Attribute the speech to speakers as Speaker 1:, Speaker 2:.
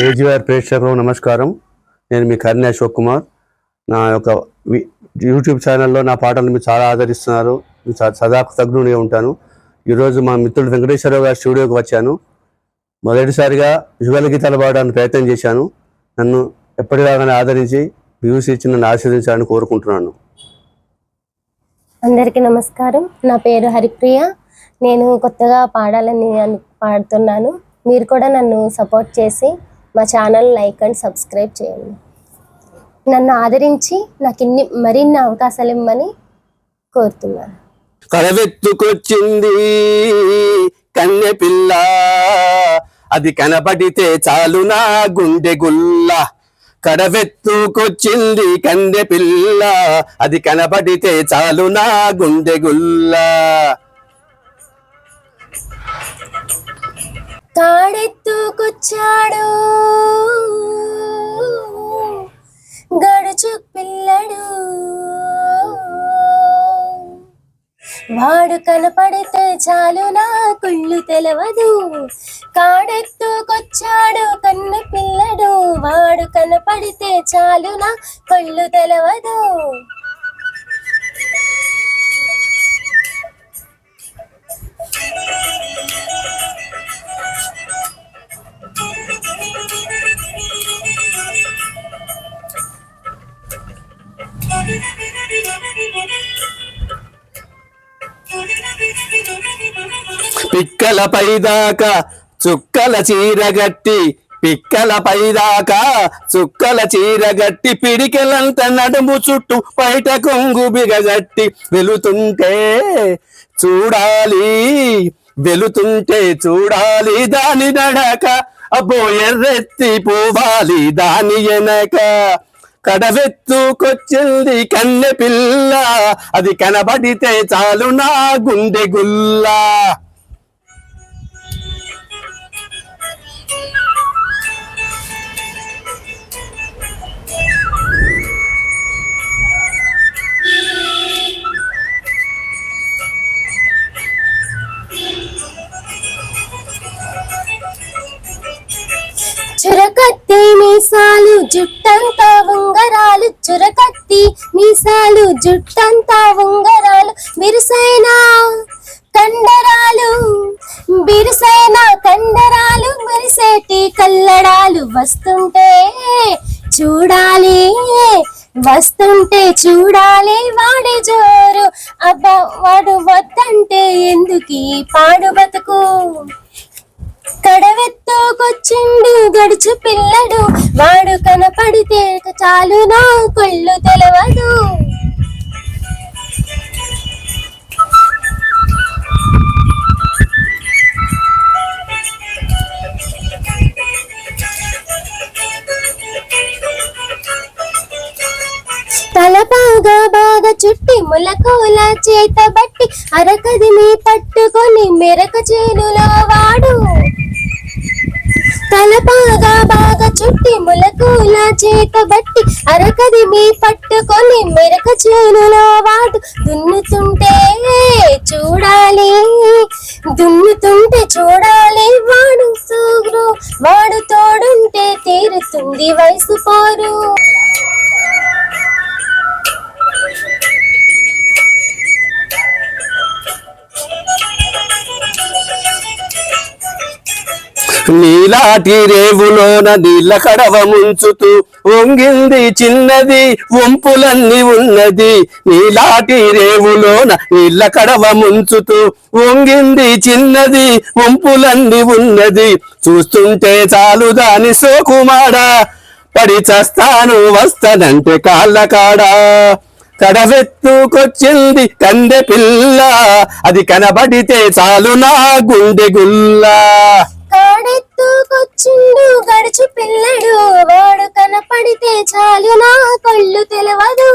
Speaker 1: KGR ప్రేక్షకులకు నమస్కారం. నేను మీ కర్ణి అశోక్ కుమార్. నా యొక్క యూట్యూబ్ ఛానల్లో నా పాటలు మీరు చాలా ఆదరిస్తున్నారు. సదాకు స- సదా ఉంటాను. ఈరోజు మా మిత్రుడు వెంకటేశ్వరరావు గారి స్టూడియోకి వచ్చాను. మొదటిసారిగా యుగల గీతాలు పాడడానికి ప్రయత్నం చేశాను. నన్ను ఎప్పటిలాగానే ఆదరించి వ్యూస్ ఇచ్చి నన్ను ఆశీర్వించాలని కోరుకుంటున్నాను.
Speaker 2: అందరికీ నమస్కారం. నా పేరు హరిప్రియ. నేను కొత్తగా పాడాలని పాడుతున్నాను. మీరు కూడా నన్ను సపోర్ట్ చేసి మా ఛానల్ లైక్ అండ్ సబ్స్క్రైబ్ చేయండి. నన్ను ఆదరించి నాకు ఇన్ని మరిన్ని అవకాశాలు ఇమ్మని కోరుతున్నాను.
Speaker 1: కడవెత్తుకొచ్చింది కన్నె పిల్ల. అది కనబడితే చాలు నా గుండె గుల్ల. కడవెత్తుకొచ్చింది కన్నె పిల్ల. అది కనబడితే చాలు నా గుండె గుల్ల.
Speaker 2: తాడెత్తుకొచ్చాడు వాడు కనపడితే చాలు నా కుళ్ళు తెలవదు. కాడెత్తుకొచ్చాడు కన్ను పిల్లడు. వాడు కనపడితే చాలు నా కళ్ళు తెలవదు.
Speaker 1: పిక్కల పైదాకా చుక్కల చీరగట్టి పిక్కల పైదాకా చుక్కల చీరగట్టి పిడికెలంత నడుము చుట్టూ బయట కొంగు బిగగట్టి వెలుతుంటే చూడాలి వెలుతుంటే చూడాలి దాని నడక. అబ్బో ఎర్రెత్తి పోవాలి దాని వెనక కడవెత్తుకొచ్చింది కన్నె పిల్ల అది కనబడితే చాలు నా గుండె గుల్లా.
Speaker 2: జుట్టంతా ఉంగరాలు చురకత్తి మీసాలు జుట్టంతా ఉంగరాలు బిరుసైన కండరాలు బిరుసైన కండరాలు మెరిసేటి కల్లడాలు వస్తుంటే చూడాలి వస్తుంటే చూడాలి వాడి జోరు. అబ్బా వాడు వద్దంటే ఎందుకు పాడు బతుకు? కడవెత్తుకొచ్చిండు గడుచు పిల్లడు. వాడు కనపడితే చాలు నా కొళ్ళు తెలవదు. తల బాగా బాగా చుట్టి ములకోల చేత బట్టి అరకది మీ పట్టుకొని మెరక చేనులో వాడు. తల బాగా బాగా చుట్టి ములకూల చేత బట్టి అరకది మీ పట్టుకొని మెరక చేనులో వాడు దున్నుతుంటే చూడాలి దున్నుతుంటే చూడాలి వాడు. సూగురు వాడు తోడుంటే తీరుతుంది వయసు పోరు.
Speaker 1: నీలాటి రేవులోన నీళ్ళ కడవ ముంచుతూ వంగింది చిన్నది వంపులన్నీ ఉన్నది. నీలాటి రేవులోన నీళ్ళ కడవ ముంచుతూ వంగింది చిన్నది వంపులన్నీ ఉన్నది. చూస్తుంటే చాలు దాని సోకుమాడా పడి చస్తాను వస్తానంటే కాళ్ళ కాడా కడవెత్తుకొచ్చింది కందె పిల్ల అది కనబడితే చాలు నా గుండె గుల్లా.
Speaker 2: కాడెత్తుకొచ్చిండు గడుచు పిల్లడు వాడు కనపడితే చాలు నా కళ్ళు తెలవదు.